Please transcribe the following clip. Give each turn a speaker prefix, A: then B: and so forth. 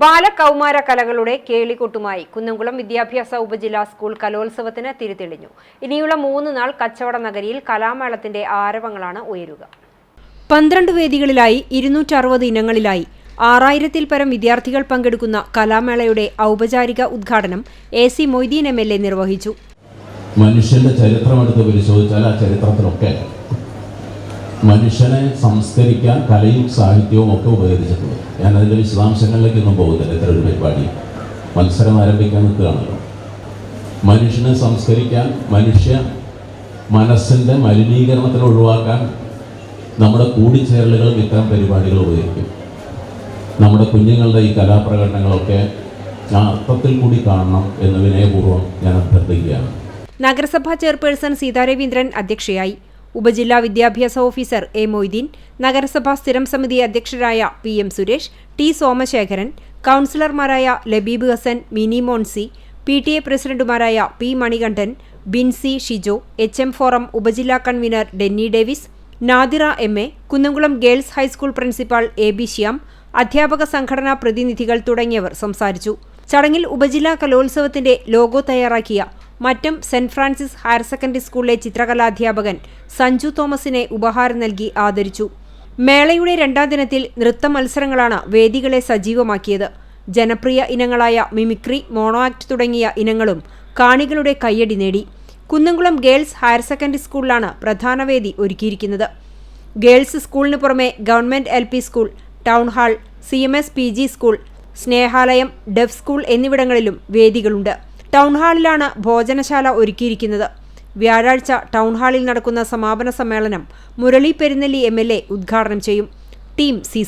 A: ബാലകൗമാര കലകളുടെ കേളികൊട്ടുമായി കുന്നംകുളം വിദ്യാഭ്യാസ ഉപജില്ലാ സ്കൂൾ കലോത്സവത്തിന് തിരിതെളിഞ്ഞു. ഇനിയുള്ള മൂന്ന് നാൾ കച്ചവട നഗരിയിൽ കലാമേളത്തിന്റെ ആരവങ്ങളാണ് ഉയരുക. പന്ത്രണ്ട് വേദികളിലായി ഇരുന്നൂറ്ററുപത് ഇനങ്ങളിലായി ആറായിരത്തിൽ പരം വിദ്യാർത്ഥികൾ പങ്കെടുക്കുന്ന കലാമേളയുടെ ഔപചാരിക ഉദ്ഘാടനം A C Moideen M L A നിർവഹിച്ചു.
B: മനുഷ്യന്റെ ചരിത്രം എടുത്ത് പരിശോധിച്ചാൽ ആ ചരിത്രത്തിലൊക്കെ മനുഷ്യനെ സംസ്കരിക്കാൻ കലയും സാഹിത്യവും ഒക്കെ ഉപകരിച്ചിട്ടുള്ളത് ഞാൻ അതിന്റെ വിശദാംശങ്ങളിലേക്കൊന്നും പോകുന്നില്ല. ഇത്ര ഒരു പരിപാടി. മത്സരം ആരംഭിക്കാൻ നിൽക്കുകയാണല്ലോ. മനുഷ്യനെ സംസ്കരിക്കാൻ മനുഷ്യ മനസ്സിന്റെ മലിനീകരണത്തിന് ഒഴിവാക്കാൻ നമ്മുടെ കൂടിച്ചേരലുകളും ഇത്തരം പരിപാടികൾ ഉപകരിക്കും. നമ്മുടെ കുഞ്ഞുങ്ങളുടെ ഈ കലാപ്രകടനങ്ങളൊക്കെ ആ അർത്ഥത്തിൽ കൂടി കാണണം എന്ന് വിനയപൂർവം ഞാൻ അഭ്യർത്ഥിക്കുകയാണ്.
A: നഗരസഭാ ചെയർപേഴ്സൺ സീതാരവീന്ദ്രൻ അധ്യക്ഷയായി. ഉപജില്ലാ വിദ്യാഭ്യാസ ഓഫീസർ എ മൊയ്തീൻ നഗരസഭാ സ്ഥിരം സമിതി അധ്യക്ഷരായ P M Suresh T Somasekharan കൗൺസിലർമാരായ Labeeb Hassan Mini Moncy P T A പ്രസിഡന്റുമാരായ P Manikandan Binsy Shijo H M forum ഉപജില്ലാ convener Denny Davis Nadira M A Kunnamkulam girls high school principal A B Shyam അധ്യാപക സംഘടനാ പ്രതിനിധികൾ തുടങ്ങിയവർ സംസാരിച്ചു. ചടങ്ങിൽ ഉപജില്ലാ കലോത്സവത്തിന്റെ ലോഗോ തയ്യാറാക്കിയ Mattam saint Francis higher secondary സ്കൂളിലെ ചിത്രകലാധ്യാപകൻ സഞ്ജു തോമസിനെ ഉപഹാരം നൽകി ആദരിച്ചു. മേളയുടെ രണ്ടാം ദിനത്തിൽ നൃത്ത മത്സരങ്ങളാണ് വേദികളെ സജീവമാക്കിയത്. ജനപ്രിയ ഇനങ്ങളായ മിമിക്രി മോണോ ആക്ട് തുടങ്ങിയ ഇനങ്ങളും കാണികളുടെ കയ്യടി നേടി. കുന്നംകുളം ഗേൾസ് ഹയർ സെക്കൻഡറി സ്കൂളിലാണ് പ്രധാന വേദി ഒരുക്കിയിരിക്കുന്നത്. ഗേൾസ് സ്കൂളിന് പുറമെ government L P school town hall C M S P G school Snehalayam deaf school എന്നിവിടങ്ങളിലും വേദികളുണ്ട്. ടൗൺ ഹാളിലാണ് ഭോജനശാല ഒരുക്കിയിരിക്കുന്നത്. വ്യാഴാഴ്ച ടൗൺ ഹാളിൽ നടക്കുന്ന സമാപന സമ്മേളനം മുരളി പെരുന്നെല്ലി എം ഉദ്ഘാടനം ചെയ്യും. Team C